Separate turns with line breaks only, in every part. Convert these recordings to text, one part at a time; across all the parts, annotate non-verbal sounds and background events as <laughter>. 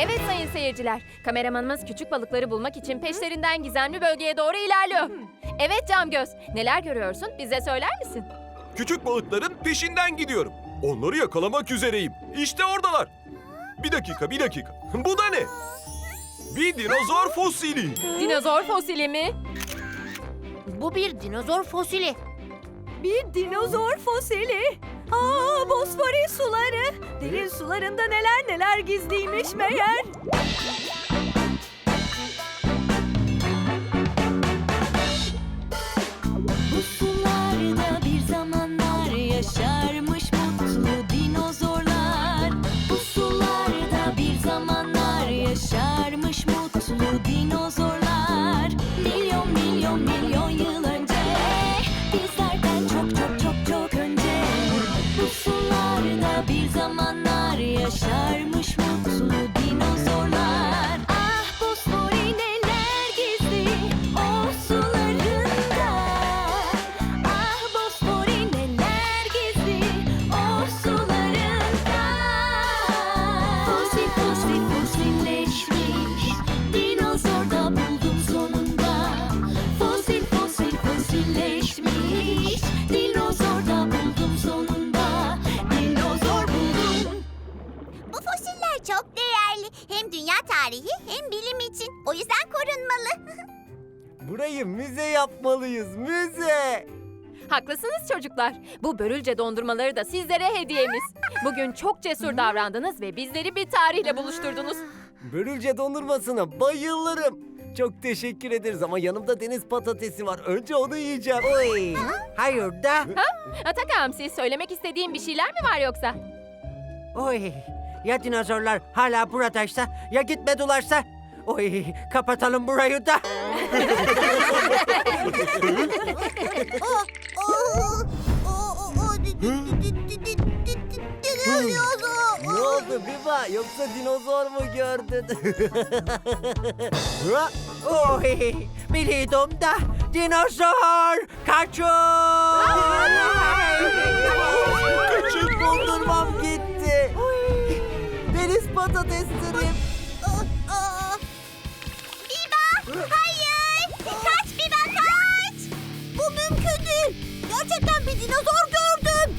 Evet sayın seyirciler, kameramanımız küçük balıkları bulmak için peşlerinden gizemli bölgeye doğru ilerliyor. Evet Camgöz, neler görüyorsun? Bize söyler misin?
Küçük balıkların peşinden gidiyorum. Onları yakalamak üzereyim. İşte oradalar. Bir dakika, bir dakika. Bu da ne? Bir dinozor fosili.
Dinozor fosili mi?
Bu bir dinozor fosili.
Bir dinozor fosili. Aa, Bosfori suları. Deniz sularında neler neler gizliymiş meğer.
Tarihi hem bilim için. O yüzden korunmalı. <laughs>
Burayı müze yapmalıyız, müze.
Haklısınız çocuklar. Bu börülce dondurmaları da sizlere hediyemiz. Bugün çok cesur davrandınız ve bizleri bir tarihle buluşturdunuz.
Börülce dondurmasına bayılırım. Çok teşekkür ederiz ama yanımda deniz patatesi var. Önce onu yiyeceğim. Oy. Hayır da.
Ataka Hamsi, söylemek istediğin bir şeyler mi var yoksa?
Oy. Ya dinozorlar hala buradaysa ya gitmedilerse. Oy kapatalım burayı da. ne oldu Biba? Yoksa dinozor mu gördün? <laughs> Oy, biliyordum da dinozor kaçın! Kaçın dondurmam gitti. Patateslerim.
Biba! Hayır! Kaç Biba kaç! Bu mümkün değil. Gerçekten bir dinozor gördüm.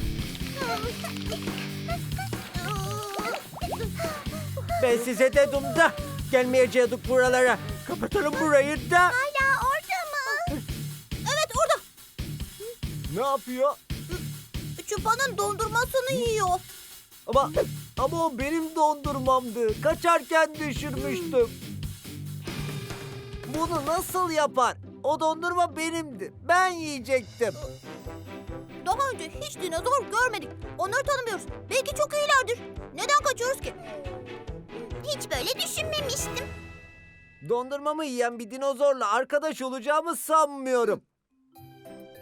Ben size dedim da gelmeyecektik buralara. Kapatalım burayı da.
Hala orada mı? Evet orada.
Ne yapıyor?
Çupa'nın dondurmasını yiyor.
Ama ama o benim dondurmamdı. Kaçarken düşürmüştüm. Bunu nasıl yapar? O dondurma benimdi. Ben yiyecektim.
Daha önce hiç dinozor görmedik. Onları tanımıyoruz. Belki çok iyilerdir. Neden kaçıyoruz ki? Hiç böyle düşünmemiştim.
Dondurmamı yiyen bir dinozorla arkadaş olacağımı sanmıyorum.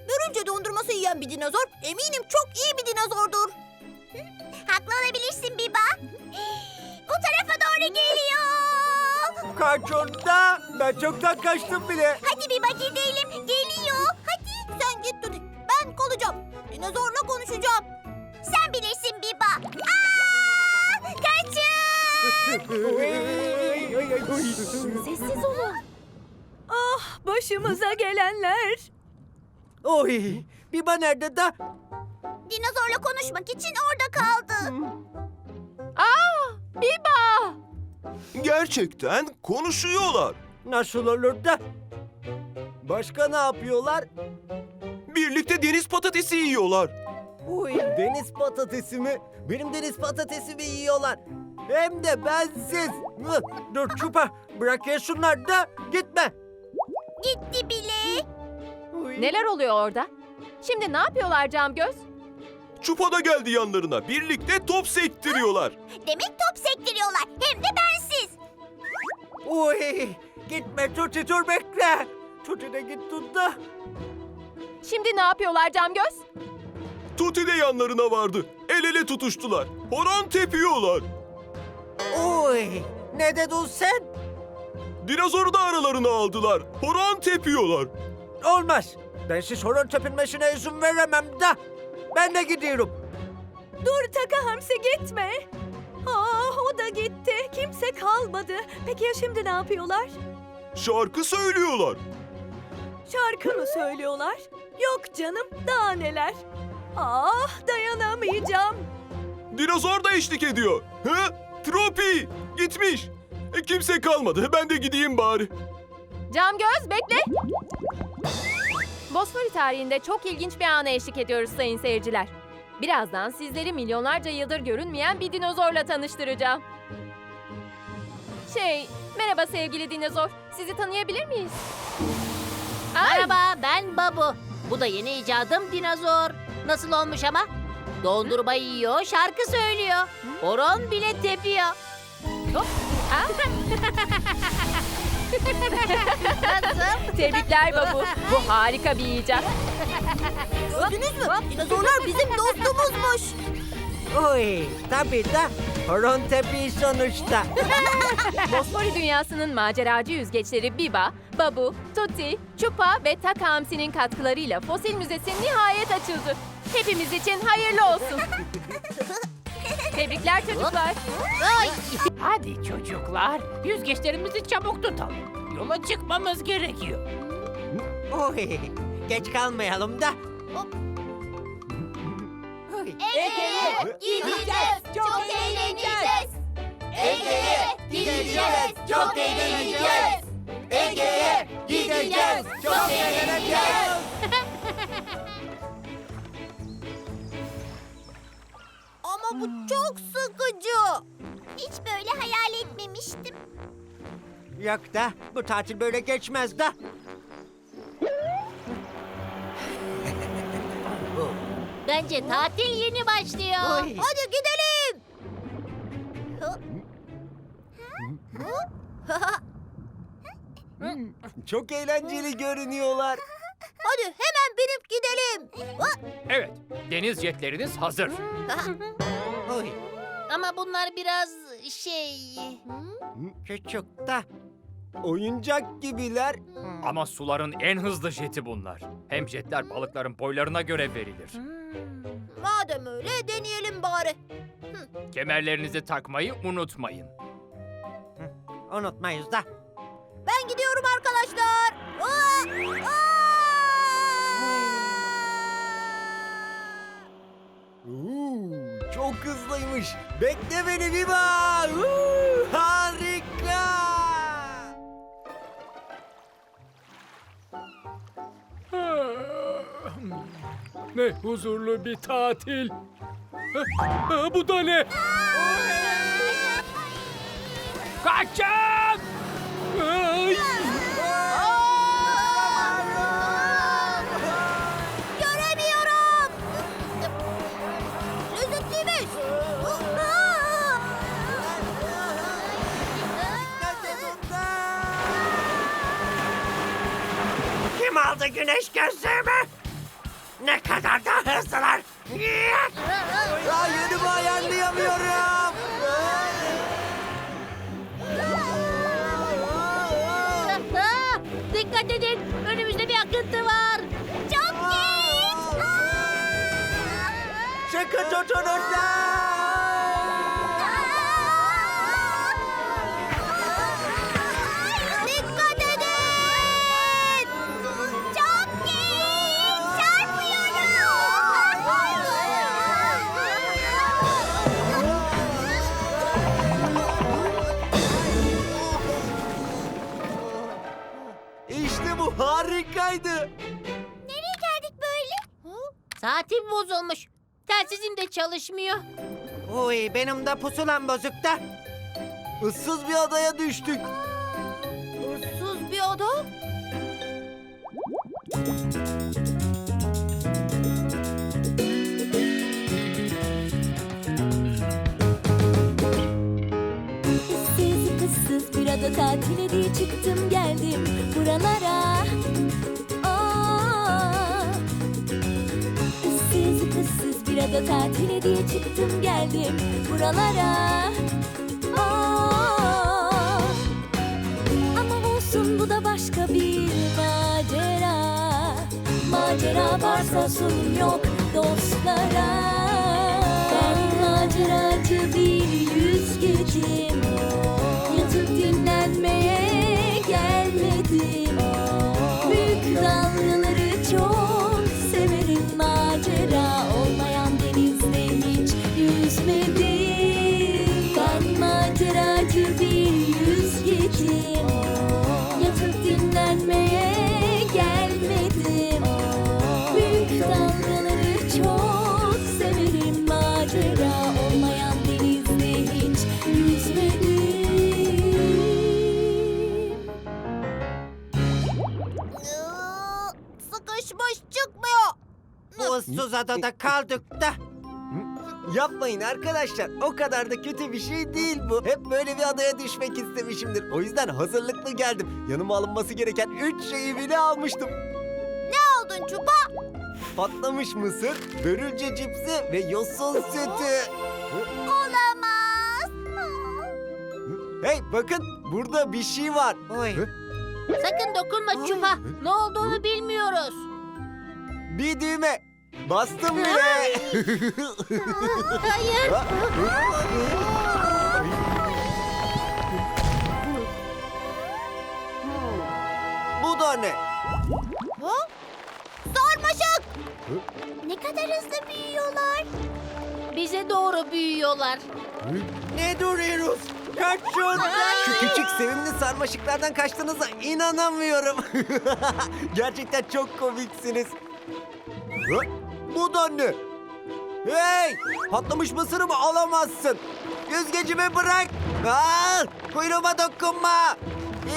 Börünce dondurması yiyen bir dinozor eminim çok iyi bir dinozordur. Haklı olabilirsin Biba. <gasps> Bu tarafa doğru geliyor.
Kaçın da. Ben çoktan kaçtım bile.
Hadi Biba gidelim. Geliyor. Hadi sen git Tuti. Ben kalacağım. Dinozorla konuşacağım. Sen bilirsin Biba. Aa! Kaçın! <laughs>
Sessiz olun.
Ah, başımıza gelenler.
Oy, Biba nerede da?
Dinozorla konuşmak için orada kaldı.
Aa, Biba!
Gerçekten konuşuyorlar.
Nasıl olur da? Başka ne yapıyorlar?
Birlikte deniz patatesi yiyorlar.
Uy, deniz patatesi mi? Benim deniz patatesimi yiyorlar. Hem de bensiz. Mıh, Dur çupa, bırak ya şunlar da gitme.
Gitti bile.
Uy.
Neler oluyor orada? Şimdi ne yapıyorlar Camgöz?
Çupa da geldi yanlarına. Birlikte top sektiriyorlar.
Demek top sektiriyorlar. Hem de bensiz.
Uy, gitme Tuti dur bekle. Tuti de git tut da.
Şimdi ne yapıyorlar Camgöz?
Tuti de yanlarına vardı. El ele tutuştular. Horon tepiyorlar.
Uy, ne dedin sen?
Dinozoru da aralarına aldılar. Horon tepiyorlar.
Olmaz. Ben siz horon tepinmesine izin veremem da. Ben de gidiyorum.
Dur Taka Hamsi gitme. Ah, o
da gitti. Kimse kalmadı. Peki ya şimdi ne yapıyorlar?
Şarkı söylüyorlar.
Şarkı mı söylüyorlar? Yok canım, daha neler. Ah, dayanamayacağım.
Dinozor da eşlik ediyor. Hı? Tropi gitmiş. E, kimse kalmadı. Ben de gideyim bari.
Cam göz bekle. Bosfori tarihinde çok ilginç bir ana eşlik ediyoruz sayın seyirciler. Birazdan sizleri milyonlarca yıldır görünmeyen bir dinozorla tanıştıracağım. Şey, merhaba sevgili dinozor. Sizi tanıyabilir miyiz? Ay,
Merhaba ben Babu. Bu da yeni icadım dinozor. Nasıl olmuş ama? Dondurma yiyor, şarkı söylüyor. Horon bile tepiyor. Nasıl?
Tebrikler babu. Bu harika bir icat.
Gördünüz mü? Dinozorlar bizim dostumuzmuş.
Oy, tabii de horon tepiği sonuçta. <laughs>
Bosfori dünyasının maceracı yüzgeçleri Biba, Babu, Tutti, Chupa ve Taka Hamsi'nin katkılarıyla Fosil Müzesi nihayet açıldı. Hepimiz için hayırlı olsun. <laughs> Tebrikler çocuklar.
Ay!
Hadi çocuklar, yüzgeçlerimizi çabuk tutalım. Yola çıkmamız gerekiyor.
Oy, geç kalmayalım da.
Ege'ye gideceğiz. Çok eğleneceğiz. Ege'ye gideceğiz. Çok eğleneceğiz. Ege'ye gideceğiz. Çok eğleneceğiz. Ama bu çok sıkıcı. Hiç böyle hayal etmemiştim.
Yok da bu tatil böyle geçmez de.
Bence tatil yeni başlıyor.
Oy.
Hadi gidelim.
Çok eğlenceli görünüyorlar.
Hadi hemen binip gidelim.
Evet, deniz jetleriniz hazır.
Oy,
Ama bunlar biraz şey...
küçük de. Oyuncak gibiler.
Ama suların en hızlı jeti bunlar. Hem jetler balıkların boylarına göre verilir.
Madem öyle deneyelim bari.
Kemerlerinizi takmayı unutmayın.
Unutmayız da.
Ben gidiyorum arkadaşlar. Aa! Aa!
Çok hızlıymış. Bekle beni Viva. Oo, harika.
Ne huzurlu bir tatil. bu da ne? Kaçın!
Kim aldı güneş gözlüğümü? Ne kadar da hızlılar. Ya yönümü ayarlayamıyorum.
Aa, dikkat edin, önümüzde bir akıntı var.
Çok geç.
Sıkı tutunun da. Harikaydı.
Nereye geldik böyle?
Saatim bozulmuş. Telsizim de çalışmıyor.
Oy benim de pusulam bozuk da. Issız bir adaya düştük.
Issız bir ada.
Issız kızsız bir ada tatile diye çıktım geldim buralara kızsız bir ada tatile diye çıktım geldim buralara. Ama olsun bu da başka bir macera. Macera varsa sorun yok dostlara. Ben maceracı bir yüzgecim
adada kaldık da. Yapmayın arkadaşlar. O kadar da kötü bir şey değil bu. Hep böyle bir adaya düşmek istemişimdir. O yüzden hazırlıklı geldim. Yanıma alınması gereken üç şeyi bile almıştım.
Ne aldın Çupa?
Patlamış mısır, börülce cipsi ve yosun sütü.
Olamaz.
Hey bakın burada bir şey var.
Sakın dokunma Çupa. Ne olduğunu bilmiyoruz.
Bir düğme. Bastım bile.
Hayır.
Bu da ne?
Ha? Sarmaşık. Ne kadar hızlı büyüyorlar.
Bize doğru büyüyorlar.
Ne duruyoruz? Kaçın! Şu küçük sevimli sarmaşıklardan kaçtığınıza inanamıyorum. <laughs> Gerçekten çok komiksiniz. Hı? Bu da ne? Hey! Patlamış mısırımı alamazsın. Yüzgecimi bırak. Aa, kuyruğuma dokunma.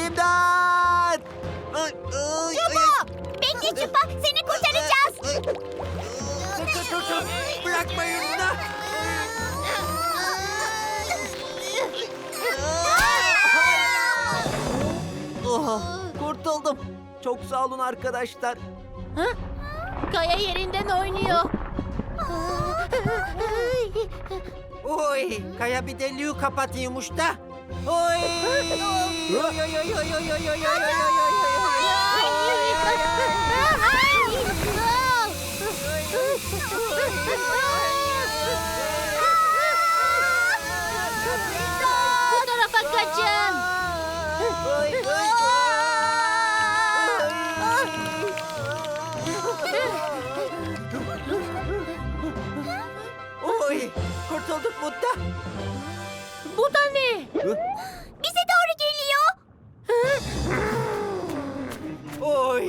İmdat!
Çupa. Bekle Çupa. Seni kurtaracağız.
ay. Sıkı tutun. Bırakmayın da. Oh, <laughs> kurtuldum. Çok sağ olun arkadaşlar.
Kaya yerinden oynuyor.
Oy, Kaya bir deliği kapatıyormuş da. Oy! Oy oy oy oy oy oy oy oy
Bu tarafa kaçın.
oy oy oy. Kurtulduk mutta.
Bu da ne?
Bize doğru geliyor.
Oy,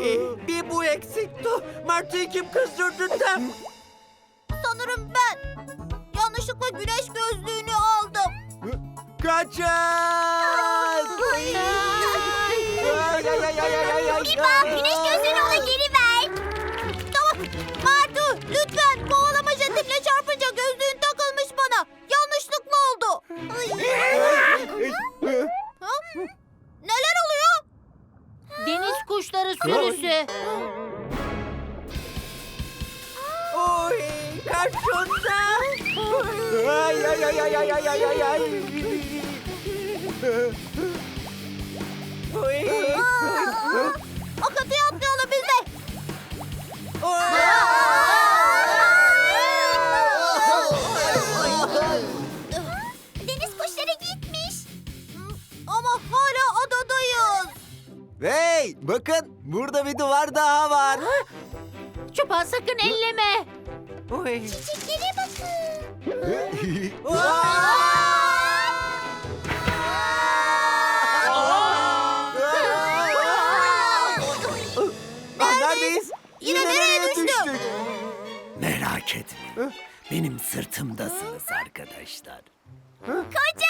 bir bu eksikti. Martı'yı kim kızdırdı da?
Sanırım ben. Yanlışlıkla güneş gözlüğünü aldım.
Kaçın! Ay, ay, ay, ay, ay, ay, ay.
Biba güneş gözlüğünü ona geri
kuşları sürüsü.
Oy, kaçın da! Ay, ay, ay, ay, ay, ay, ay, ay, ay. Oy.
Akıntıya atlayalım biz de. Deniz kuşları gitmiş. Ama hala adadayız.
Hey, bakın burada bir duvar daha var.
Çupa sakın elleme.
Oy.
Çiçeklere bakın. <laughs>
Ah, Neredeyiz?
Yine nereye düştük?
Merak etme. Benim sırtımdasınız arkadaşlar.
Koca.